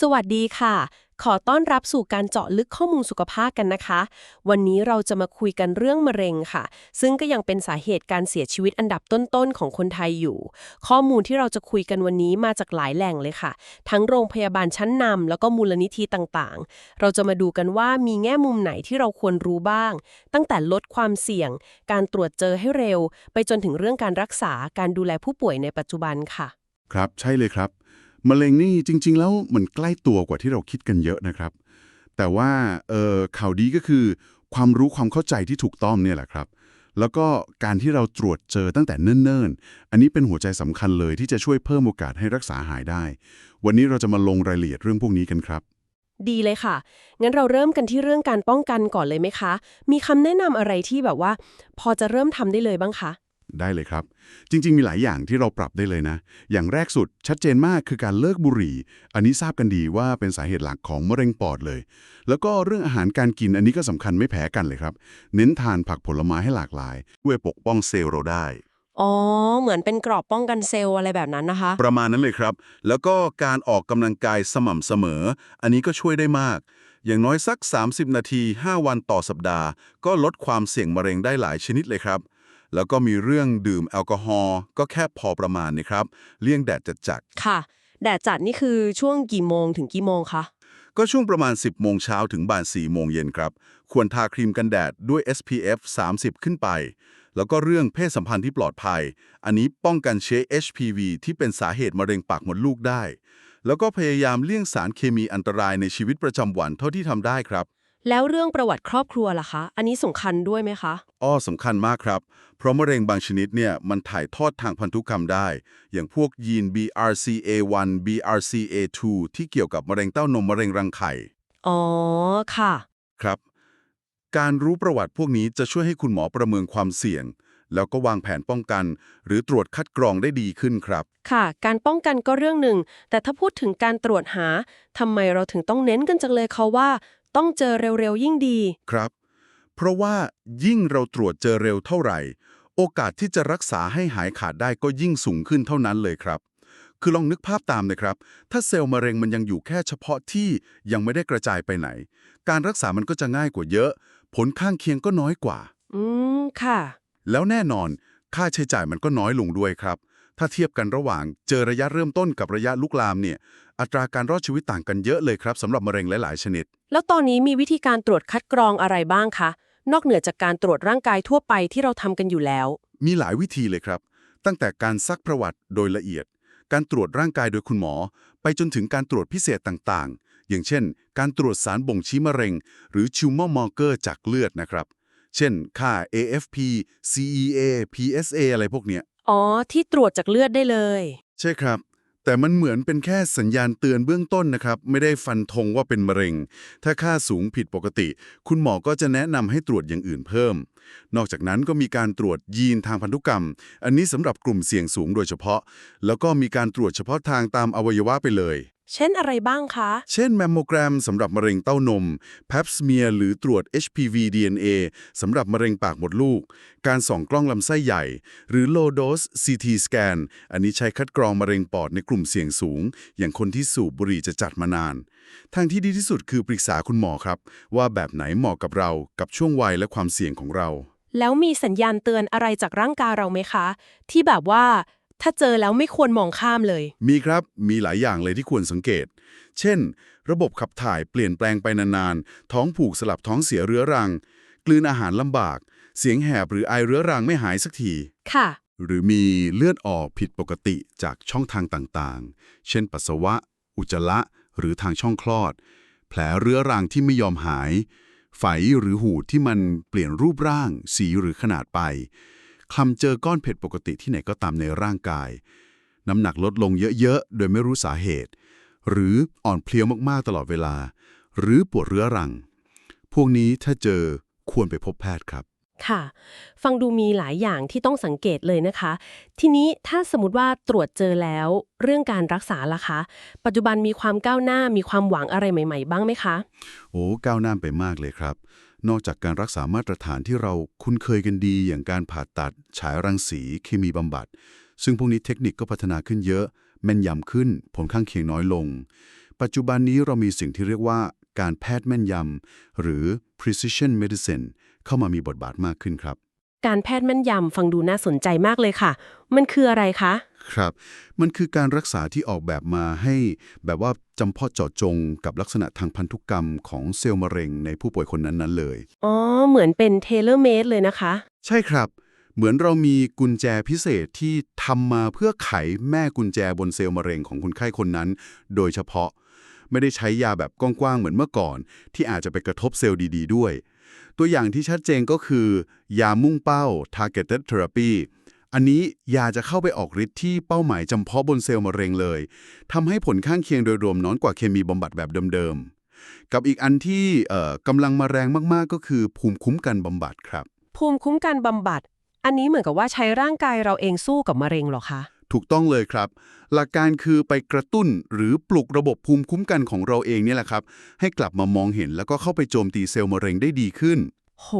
สวัสดีค่ะ ขอต้อนรับสู่การเจาะลึกข้อมูลสุขภาพกันนะคะ วันนี้เราจะมาคุยกันเรื่องมะเร็งค่ะ ซึ่งก็ยังเป็นสาเหตุการเสียชีวิตอันดับต้นๆของคนไทยอยู่ ข้อมูลที่เราจะคุยกันวันนี้มาจากหลายแหล่งเลยค่ะ ทั้งโรงพยาบาลชั้นนำแล้วก็มูลนิธิต่างๆ เราจะมาดูกันว่ามีแง่มุมไหนที่เราควรรู้บ้าง ตั้งแต่ลดความเสี่ยง การตรวจเจอให้เร็ว ไปจนถึงเรื่องการรักษาการดูแลผู้ป่วยในปัจจุบันค่ะ ครับใช่เลยครับ มะเร็งนี่จริง ๆ แล้วมันใกล้ตัวกว่าที่เราคิดกันเยอะนะครับ แต่ว่าเออข่าวดีก็คือ ความรู้ความเข้าใจที่ถูกต้องเนี่ยแหละครับ แล้วก็การที่เราตรวจเจอตั้งแต่เนิ่นๆ อันนี้เป็นหัวใจสำคัญเลยที่จะช่วยเพิ่มโอกาสให้รักษาหายได้ วันนี้เราจะมาลงรายละเอียดเรื่องพวกนี้กันครับดีเลยค่ะ งั้นเราเริ่มกันที่เรื่องการป้องกันก่อนเลยไหมคะ มีคำแนะนำอะไรที่แบบว่า พอจะเริ่มทำได้เลยบ้างคะ ได้เลยครับ จริง ๆ มีหลายอย่างที่เราปรับได้เลยนะ อย่างแรกสุดชัดเจนมากคือการเลิกบุหรี่ อันนี้ทราบกันดีว่าเป็นสาเหตุหลักของมะเร็งปอดเลย แล้วก็เรื่องอาหารการกินอันนี้ก็สำคัญไม่แพ้กันเลยครับ เน้นทานผักผลไม้ให้หลากหลายช่วยปกป้องเซลล์เราได้ อ๋อ เหมือนเป็นกรอบป้องกันเซลล์อะไรแบบนั้นนะคะ ประมาณนั้นเลยครับ แล้วก็การออกกำลังกายสม่ำเสมอ อันนี้ก็ช่วยได้มาก อย่างน้อยสัก 30 นาที 5 วันต่อสัปดาห์ ก็ลดความเสี่ยงมะเร็งได้หลายชนิดเลยครับ แล้วก็มีเรื่องดื่มแอลกอฮอล์ก็แค่พอประมาณนะครับ เลี่ยงแดดจัดค่ะ แดดจัดนี่คือช่วงกี่โมงถึงกี่โมงคะๆก็ช่วงประมาณ 10 โมงเช้าถึงบ่าย4โมงเย็นครับ ควรทาครีมกันแดดด้วย SPF 30 ขึ้นไป แล้วก็เรื่องเพศสัมพันธ์ที่ปลอดภัย อันนี้ป้องกันเชื้อ HPV ที่เป็นสาเหตุมะเร็งปากมดลูกได้ แล้วก็พยายามเลี่ยงสารเคมีอันตรายในชีวิตประจำวันเท่าที่ทำได้ครับ แล้วเรื่องประวัติครอบครัวล่ะคะ อันนี้สำคัญด้วยไหมคะ อ้อสำคัญมากครับ เพราะมะเร็งบางชนิดเนี่ยมันถ่ายทอดทางพันธุกรรมได้ อย่างพวกยีน BRCA1 BRCA2 ที่เกี่ยวกับมะเร็งเต้านมมะเร็งรังไข่ อ๋อ ค่ะ ครับ การรู้ประวัติพวกนี้จะช่วยให้คุณหมอประเมินความเสี่ยง แล้วก็วางแผนป้องกัน หรือตรวจคัดกรองได้ดีขึ้นครับ ค่ะ การป้องกันก็เรื่องหนึ่ง แต่ถ้าพูดถึงการตรวจหาทำไมเราถึงต้องเน้นกันจังเลยเขาว่า ต้องเจอเร็วๆ ยิ่งดี ครับ เพราะว่ายิ่งเราตรวจเจอเร็วเท่าไหร่ โอกาสที่จะรักษาให้หายขาดได้ก็ยิ่งสูงขึ้นเท่านั้นเลยครับ คือลองนึกภาพตามนะครับ ถ้าเซลล์มะเร็งมันยังอยู่แค่เฉพาะที่ยังไม่ได้กระจายไปไหน การรักษามันก็จะง่ายกว่าเยอะ ผลข้างเคียงก็น้อยกว่า อืม ค่ะ แล้วแน่นอน ค่าใช้จ่ายมันก็น้อยลงด้วยครับ ถ้าเทียบกันระหว่างเจอระยะเริ่มต้นกับระยะลุกลามเนี่ย อัตราการรอดชีวิตต่างกันเยอะเลยครับสำหรับมะเร็งหลาย ๆ ชนิด แล้วตอนนี้มีวิธีการตรวจคัดกรองอะไรบ้างคะ นอกเหนือจากการตรวจร่างกายทั่วไปที่เราทำกันอยู่แล้ว มีหลายวิธีเลยครับ ตั้งแต่การซักประวัติโดยละเอียด การตรวจร่างกายโดยคุณหมอ ไปจนถึงการตรวจพิเศษต่าง ๆ อย่างเช่น การตรวจสารบ่งชี้มะเร็ง หรือ tumor marker จากเลือดนะครับ เช่น ค่า AFP CEA PSA อะไรพวกเนี้ย อ๋อ ที่ตรวจจากเลือดได้เลย ใช่ครับ แต่มันเหมือนเป็นแค่สัญญาณเตือนเบื้องต้นนะครับ ไม่ได้ฟันธงว่าเป็นมะเร็ง ถ้าค่าสูงผิดปกติ คุณหมอก็จะแนะนำให้ตรวจอย่างอื่นเพิ่ม นอกจากนั้นก็มีการตรวจยีนทางพันธุกรรม อันนี้สำหรับกลุ่มเสี่ยงสูงโดยเฉพาะ แล้วก็มีการตรวจเฉพาะทางตามอวัยวะไปเลย เช่นอะไรบ้างคะ เช่นแมมโมแกรมสำหรับมะเร็งเต้านม p พ p สเมียหรือตรวจ HPV DNA สำหรับมะเร็งปากมดลูก การส่องกล้องลำไส้ใหญ่ หรือ low dose CT scan อันนี้ใช้คัดกรองมะเร็งปอดในกลุ่มเสี่ยงสูง อย่างคนที่สูบบุหรี่จะจัดมานาน ทางที่ดีที่สุดคือปรึกษาคุณหมอครับ ว่าแบบไหนเหมาะกับเรากับช่วงวัยและความเสี่ยงของเรา แล้วมีสัญญาณเตือนอะไรจากร่างกายเราไหมคะ ที่แบบว่า ถ้าเจอแล้วไม่ควรมองข้ามเลย มีครับมีหลายอย่างเลยที่ควรสังเกต เช่น ระบบขับถ่ายเปลี่ยนแปลงไปนานๆ ท้องผูกสลับท้องเสียเรื้อรัง กลืนอาหารลำบาก เสียงแหบหรือไอเรื้อรังไม่หายสักที ค่ะ หรือมีเลือดออกผิดปกติจากช่องทางต่างๆ เช่น ปัสสาวะ อุจจาระหรือทางช่องคลอด แผลเรื้อรังที่ไม่ยอมหายไฝหรือหูดที่มันเปลี่ยนรูปร่าง สีหรือขนาดไป คลำเจอก้อนเผ็ดปกติที่ไหนก็ตามในร่างกาย น้ำหนักลดลงเยอะๆ โดยไม่รู้สาเหตุ หรืออ่อนเพลียวมากๆตลอดเวลา หรือปวดเรื้อรัง พวกนี้ถ้าเจอควรไปพบแพทย์ครับ ค่ะ ฟังดูมีหลายอย่างที่ต้องสังเกตเลยนะคะ ทีนี้ถ้าสมมติว่าตรวจเจอแล้ว เรื่องการรักษาล่ะคะ ปัจจุบันมีความก้าวหน้ามีความหวังอะไรใหม่ ๆ บ้างไหมคะ โอ้ก้าวหน้าไปมากเลยครับ นอกจากการรักษามาตรฐานที่เราคุ้นเคยกันดี อย่างการผ่าตัด ฉายรังสีเคมีบำบัด ซึ่งพวกนี้เทคนิคก็พัฒนาขึ้นเยอะ แม่นยำขึ้น ผลข้างเคียงน้อยลง ปัจจุบันนี้เรามีสิ่งที่เรียกว่าการแพทย์แม่นยำหรือ precision medicine เข้ามามีบทบาทมากขึ้นครับ การแพทย์แม่นยำฟังดูน่าสนใจมากเลยค่ะ มันคืออะไรคะ ครับ มันคือการรักษาที่ออกแบบมาให้แบบว่าจำเพาะเจาะจงกับลักษณะทางพันธุกรรมของเซลล์มะเร็งในผู้ป่วยคนนั้นๆเลย อ๋อ เหมือนเป็นเทเลเมดเลยนะคะ ใช่ครับ เหมือนเรามีกุญแจพิเศษที่ทำมาเพื่อไขแม่กุญแจบนเซลล์มะเร็งของคนไข้คนนั้น โดยเฉพาะ ไม่ได้ใช้ยาแบบกว้างๆเหมือนเมื่อก่อน ที่อาจจะไปกระทบเซลล์ดี ๆ ด้วย ตัวอย่างที่ชัดเจนก็คือ ยามุ่งเป้า targeted therapy อันนี้ยาจะเข้าไปออกฤทธิ์ที่เป้าหมายจำเพาะบนเซลล์มะเร็งเลยทำให้ผลข้างเคียงโดยรวมน้อยกว่าเคมีบำบัดแบบเดิมๆ กับอีกอันที่เอ่อกำลังมาแรงมากๆ ก็คือภูมิคุ้มกันบำบัดครับ ภูมิคุ้มกันบำบัด อันนี้เหมือนกับว่าใช้ร่างกายเราเองสู้กับมะเร็งเหรอคะ ถูกต้องเลยครับ หลักการคือไปกระตุ้นหรือปลุกระบบภูมิคุ้มกันของเราเองเนี่ยแหละครับ ให้กลับมามองเห็นแล้วก็เข้าไปโจมตีเซลล์มะเร็งได้ดีขึ้น โห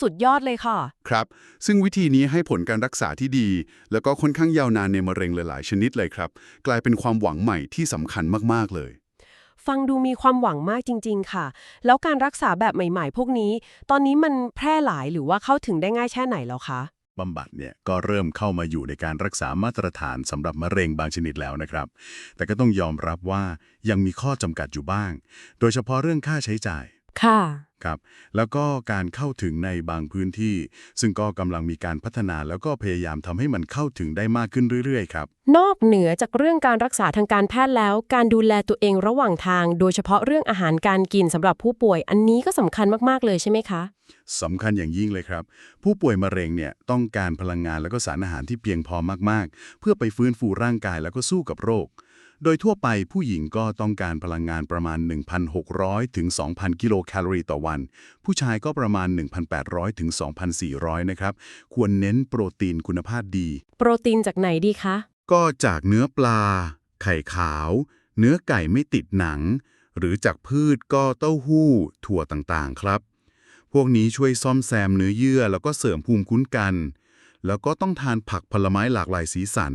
สุดยอดเลยค่ะ ครับ ซึ่งวิธีนี้ให้ผลการรักษาที่ดี แล้วก็ค่อนข้างยาวนานในมะเร็งหลาย ๆ ชนิดเลยครับ กลายเป็นความหวังใหม่ที่สำคัญมาก ๆ เลย ฟังดูมีความหวังมากจริง ๆ ค่ะ แล้วการรักษาแบบใหม่ ๆ พวกนี้ ตอนนี้มันแพร่หลายหรือว่าเข้าถึงได้ง่ายแค่ไหนแล้วคะบำบัดเนี่ยก็เริ่มเข้ามาอยู่ในการรักษามาตรฐานสำหรับมะเร็งบางชนิดแล้วนะครับ แต่ก็ต้องยอมรับว่ายังมีข้อจำกัดอยู่บ้าง โดยเฉพาะเรื่องค่าใช้จ่าย ค่ะครับแล้วก็การเข้าถึงในบางพื้นที่ ซึ่งก็กำลังมีการพัฒนาแล้วก็พยายามทำให้มันเข้าถึงได้มากขึ้นเรื่อยๆครับ นอกเหนือจากเรื่องการรักษาทางการแพทย์แล้ว การดูแลตัวเองระหว่างทาง โดยเฉพาะเรื่องอาหารการกินสำหรับผู้ป่วย อันนี้ก็สำคัญมากๆเลยใช่ไหมคะสำคัญอย่างยิ่งเลยครับ ผู้ป่วยมะเร็งเนี่ยต้องการพลังงานแล้วก็สารอาหารที่เพียงพอมากๆ เพื่อไปฟื้นฟูร่างกายแล้วก็สู้กับโรค โดยทั่วไปผู้หญิงก็ต้องการพลังงานประมาณ 1,600 ถึง 2,000 กิโลแคลอรี่ต่อวัน ผู้ชายก็ประมาณ 1,800 ถึง 2,400 นะครับ ควรเน้นโปรตีนคุณภาพดี โปรตีนจากไหนดีคะ ก็จากเนื้อปลา ไข่ขาว เนื้อไก่ไม่ติดหนัง หรือจากพืชก็เต้าหู้ ถั่วต่างๆ ครับ พวกนี้ช่วยซ่อมแซมเนื้อเยื่อ แล้วก็เสริมภูมิคุ้มกัน แล้วก็ต้องทานผักผลไม้หลากหลายสีสัน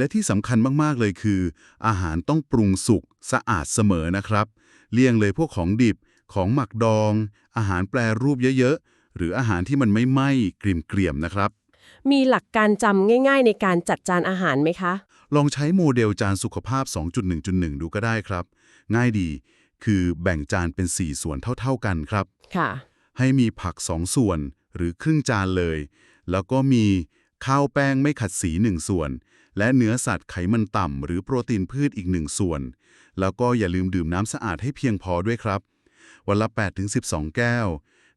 และที่สำคัญมากๆเลยคือ อาหารต้องปรุงสุกสะอาดเสมอนะครับ เลี่ยงเลยพวกของดิบ ของหมักดอง อาหารแปรรูปเยอะๆ หรืออาหารที่มันไม่ไหม้กริ่มๆนะครับ มีหลักการจำง่าย ๆ ในการจัดจานอาหารไหมคะ ลองใช้โมเดลจานสุขภาพ 2.1.1 ดูก็ได้ครับ ง่ายดี คือแบ่งจานเป็น 4 ส่วนเท่า ๆกันครับ ค่ะ ให้มีผัก 2 ส่วนหรือครึ่งจานเลย แล้วก็มีข้าวแป้งไม่ขัดสี 1 ส่วน และเนื้อสัตว์ไขมันต่ำหรือโปรตีนพืชอีก1ส่วน แล้วก็อย่าลืมดื่มน้ำสะอาดให้เพียงพอด้วยครับ วันละ 8-12 แก้ว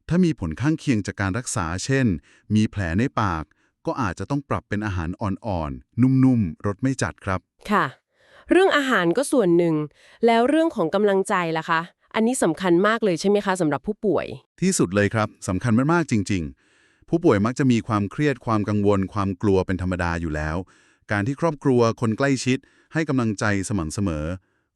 ถ้ามีผลข้างเคียงจากการรักษา เช่น มีแผลในปาก ก็อาจจะต้องปรับเป็นอาหารอ่อนๆ นุ่มๆ รสไม่จัดครับ ค่ะ เรื่องอาหารก็ส่วนหนึ่ง แล้วเรื่องของกำลังใจล่ะคะ อันนี้สำคัญมากเลยใช่ไหมคะสำหรับผู้ป่วย ที่สุดเลยครับสำคัญมากๆจริง ๆ ผู้ป่วยมักจะมีความเครียดความกังวล ความกลัวเป็นธรรมดาอยู่แล้ว การที่ครอบครัวคนใกล้ชิด ให้กำลังใจสม่ำเสมอ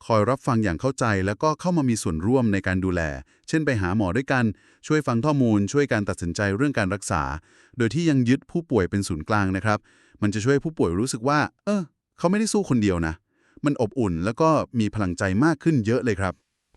คอยรับฟังอย่างเข้าใจแล้วก็เข้ามามีส่วนร่วมในการดูแล เช่นไปหาหมอด้วยกัน ช่วยฟังข้อมูล ช่วยการตัดสินใจเรื่องการรักษา โดยที่ยังยึดผู้ป่วยเป็นศูนย์กลางนะครับ มันจะช่วยผู้ป่วยรู้สึกว่า เออเขาไม่ได้สู้คนเดียวนะ มันอบอุ่นแล้วก็มีพลังใจมากขึ้นเยอะเลยครับ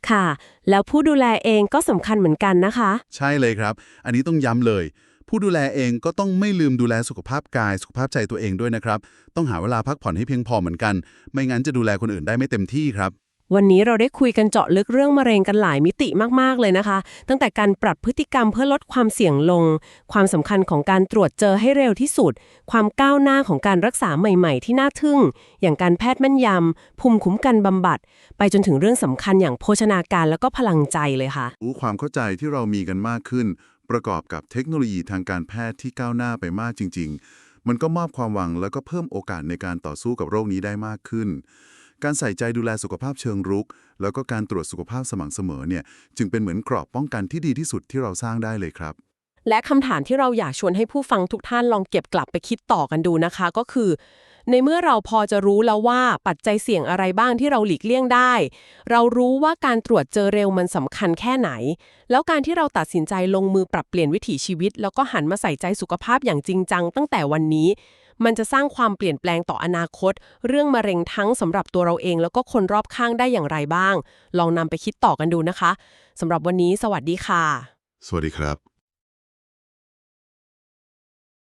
ค่ะ แล้วผู้ดูแลเองก็สำคัญเหมือนกันนะคะ ใช่เลยครับ อันนี้ต้องย้ำเลย ผู้ดูแลเองก็ต้องไม่ลืมดูแลสุขภาพกาย สุขภาพใจตัวเองด้วยนะครับ ต้องหาเวลาพักผ่อนให้เพียงพอเหมือนกัน ไม่งั้นจะดูแลคนอื่นได้ไม่เต็มที่ครับ วันนี้เราได้คุยกันเจาะลึกเรื่องมะเร็งกันหลายมิติมากๆเลยนะคะ ตั้งแต่การปรับพฤติกรรมเพื่อลดความเสี่ยงลง ความสำคัญของการตรวจเจอให้เร็วที่สุด ความก้าวหน้าของการรักษาใหม่ๆ ที่น่าทึ่ง อย่างการแพทย์แม่นยำภูมิคุ้มกันบำบัด ไปจนถึงเรื่องสำคัญอย่างโภชนาการแล้วก็พลังใจเลยค่ะรู้ความเข้าใจที่เรามีกันมากขึ้น ประกอบกับเทคโนโลยีทางการแพทย์ที่ก้าวหน้าไปมากจริง ๆ มันก็มอบความหวังแล้วก็เพิ่มโอกาสในการต่อสู้กับโรคนี้ได้มากขึ้น การใส่ใจดูแลสุขภาพเชิงรุก แล้วก็การตรวจสุขภาพสม่ำเสมอเนี่ยจึงเป็นเหมือนกรอบป้องกันที่ดีที่สุดที่เราสร้างได้เลยครับ และคำถามที่เราอยากชวนให้ผู้ฟังทุกท่านลองเก็บกลับไปคิดต่อกันดูนะคะ ก็คือ ในเมื่อเราพอจะรู้แล้วว่าปัจจัยเสี่ยงอะไรบ้างที่เราหลีกเลี่ยงได้ เรารู้ว่าการตรวจเจอเร็วมันสำคัญแค่ไหน แล้วการที่เราตัดสินใจลงมือปรับเปลี่ยนวิถีชีวิต แล้วก็หันมาใส่ใจสุขภาพอย่างจริงจังตั้งแต่วันนี้ มันจะสร้างความเปลี่ยนแปลงต่ออนาคต เรื่องมะเร็งทั้งสำหรับตัวเราเอง แล้วก็คนรอบข้างได้อย่างไรบ้าง ลองนำไปคิดต่อกันดูนะคะสำหรับวันนี้ สวัสดีค่ะ สวัสดีครับ